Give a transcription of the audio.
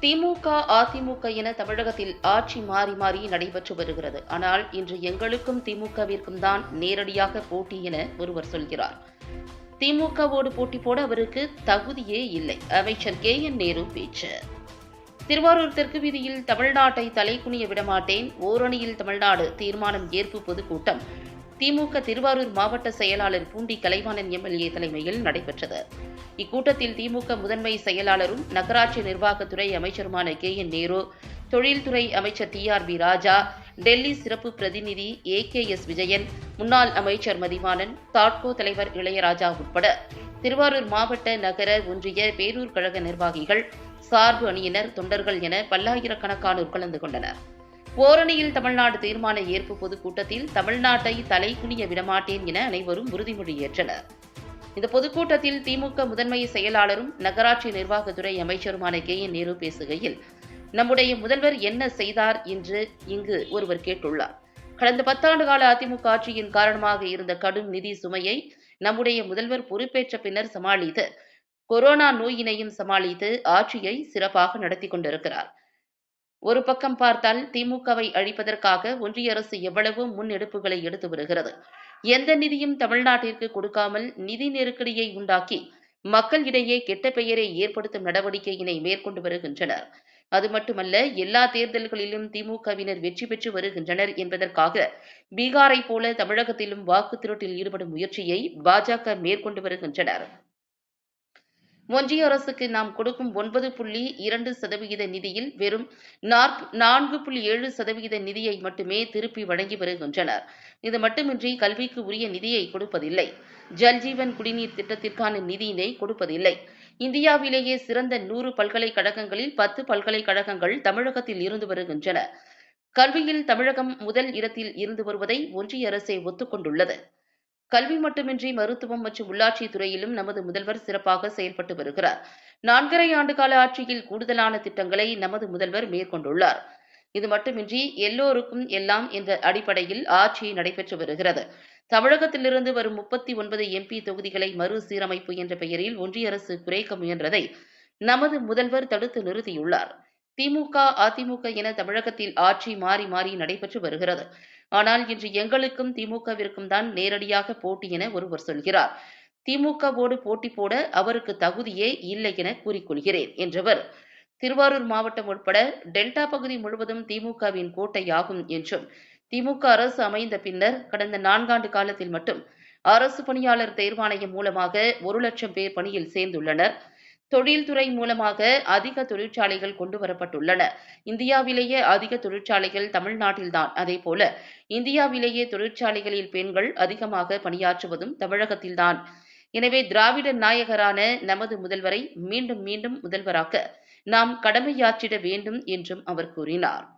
திமுக அதிமுக என தமிழகத்தில் ஆட்சி மாறி மாறி நடைபெற்று வருகிறது. ஆனால் இன்று எங்களுக்கும் திமுகவிற்கும் தான் நேரடியாக போட்டி என ஒருவர் சொல்கிறார். திமுகவோடு போட்டி போட அவருக்கு தகுதியே இல்லை. அமைச்சர் கே. என். நேரு பேச்சு. திருவாரூர் தெற்கு வீதியில் தமிழ்நாட்டை தலைகுனிய விடமாட்டேன். ஓரணியில் தமிழ்நாடு தீர்மானம் ஏற்பு பொதுக்கூட்டம். திமுக திருவாரூர் மாவட்ட செயலாளர் பூண்டி கலைவாணன் எம்எல்ஏ தலைமையில் நடைபெற்றது. இக்கூட்டத்தில் திமுக முதன்மை செயலாளரும் நகராட்சி நிர்வாகத்துறை அமைச்சருமான கே என் நேரு தொழில்துறை அமைச்சர் T R B Raja Delhi சிறப்பு பிரதிநிதி ஏ கே எஸ் விஜயன் முன்னாள் அமைச்சர் மதிவாணன் தாட்கோ தலைவர் இளையராஜா உட்பட திருவாரூர் மாவட்ட நகர ஒன்றிய பேரூர் கழக நிர்வாகிகள் சார்பு அணியினர் தொண்டர்கள் என பல்லாயிரக்கணக்கானோர் கலந்து கொண்டனர். ஓரணியில் தமிழ்நாடு தீர்மான ஏற்பு பொதுக்கூட்டத்தில் தமிழ்நாட்டை தலைகுனிய விடமாட்டேன் என அனைவரும் உறுதிமொழி ஏற்றனர். இந்த பொதுக்கூட்டத்தில் திமுக முதன்மை செயலாளரும் நகராட்சி நிர்வாகத்துறை அமைச்சருமான கே என் நேரு பேசுகையில் நம்முடைய முதல்வர் என்ன செய்தார் என்று இங்கு ஒருவர் கேட்டுள்ளார். கடந்த பத்தாண்டு கால அதிமுக ஆட்சியின் காரணமாக இருந்த கடும் நிதி சுமையை நம்முடைய முதல்வர் பொறுப்பேற்ற பின்னர் சமாளித்து கொரோனா நோயினையும் சமாளித்து ஆட்சியை சிறப்பாக நடத்தி கொண்டிருக்கிறார். ஒரு பக்கம் பார்த்தால் திமுகவை அழிப்பதற்காக ஒன்றிய அரசு எவ்வளவோ முன்னெடுப்புகளை எடுத்து வருகிறது? எந்த நிதியும் தமிழ்நாட்டிற்கு கொடுக்காமல் நிதி நெருக்கடியை உண்டாக்கி மக்களிடையே கெட்ட பெயரை ஏற்படுத்தும் நடவடிக்கையினை மேற்கொண்டு வருகின்றனர். அது மட்டுமல்ல எல்லா தேர்தல்களிலும் திமுகவினர் வெற்றி பெற்று வருகின்றனர் என்பதற்காக பீகாரை போல தமிழகத்திலும் வாக்கு திருட்டில் ஈடுபடும் முயற்சியை பாஜக மேற்கொண்டு வருகின்றனர். ஒன்றிய அரசுக்கு நாம் கொடுக்கும் ஒன்பது புள்ளி இரண்டு சதவிகித நிதியில் வெறும் நான்கு புள்ளி ஏழு சதவிகித நிதியை மட்டுமே திருப்பி வழங்கி வருகின்றனர். இது மட்டுமின்றி கல்விக்கு உரிய நிதியை கொடுப்பதில்லை. ஜல்ஜீவன் குடிநீர் திட்டத்திற்கான நிதியினை கொடுப்பதில்லை. இந்தியாவிலேயே சிறந்த நூறு பல்கலைக்கழகங்களில் பத்து பல்கலைக்கழகங்கள் தமிழகத்தில் இருந்து வருகின்றன. கல்வியில் தமிழகம் முதல் இடத்தில் இருந்து வருவதை ஒன்றிய அரசே ஒத்துக்கொண்டுள்ளது. கல்வி மட்டுமின்றி மருத்துவம் மற்றும் உள்ளாட்சி துறையிலும் நமது முதல்வர் சிறப்பாக செயல்பட்டு வருகிறார். நான்கரை ஆண்டு கால ஆட்சியில் கூடுதலான திட்டங்களை நமது முதல்வர் மேற்கொண்டுள்ளார். இது மட்டுமின்றி எல்லோருக்கும் எல்லாம் என்ற அடிப்படையில் ஆட்சி நடைபெற்று வருகிறது. தமிழகத்திலிருந்து வரும் முப்பத்தி ஒன்பது எம்பி தொகுதிகளை மறுசீரமைப்பு என்ற பெயரில் ஒன்றிய அரசு குறைக்க முயன்றதை நமது முதல்வர் தடுத்து நிறுத்தியுள்ளார். திமுக அதிமுக என தமிழகத்தில் ஆட்சி மாறி மாறி நடைபெற்று வருகிறது. ஆனால் இன்று எங்களுக்கும் திமுகவிற்கும் தான் நேரடியாக போட்டி என ஒருவர் சொல்கிறார். திமுகவோடு போட்டி போட அவருக்கு தகுதியே இல்லை என கூறிக்கொள்கிறேன் என்றவர். திருவாரூர் மாவட்டம் உட்பட டெல்டா பகுதி முழுவதும் திமுகவின் கோட்டையாகும் என்றும் திமுக அரசு அமைந்த பின்னர் கடந்த நான்காண்டு காலத்தில் மட்டும் அரசு பணியாளர் தேர்வாணையம் மூலமாக ஒரு லட்சம் பேர் பணியில் சேர்ந்துள்ளனர். தொழில்துறை மூலமாக அதிக தொழிற்சாலைகள் கொண்டு வரப்பட்டுள்ளன. இந்தியாவிலேயே அதிக தொழிற்சாலைகள் தமிழ்நாட்டில்தான். அதே போல இந்தியாவிலேயே தொழிற்சாலைகளில் பெண்கள் அதிகமாக பணியாற்றுவதும் தமிழகத்தில்தான். எனவே திராவிட நாயகரான நமது முதல்வரை மீண்டும் மீண்டும் முதல்வராக்க நாம் கடமையாற்றிட வேண்டும் என்றும் அவர் கூறினார்.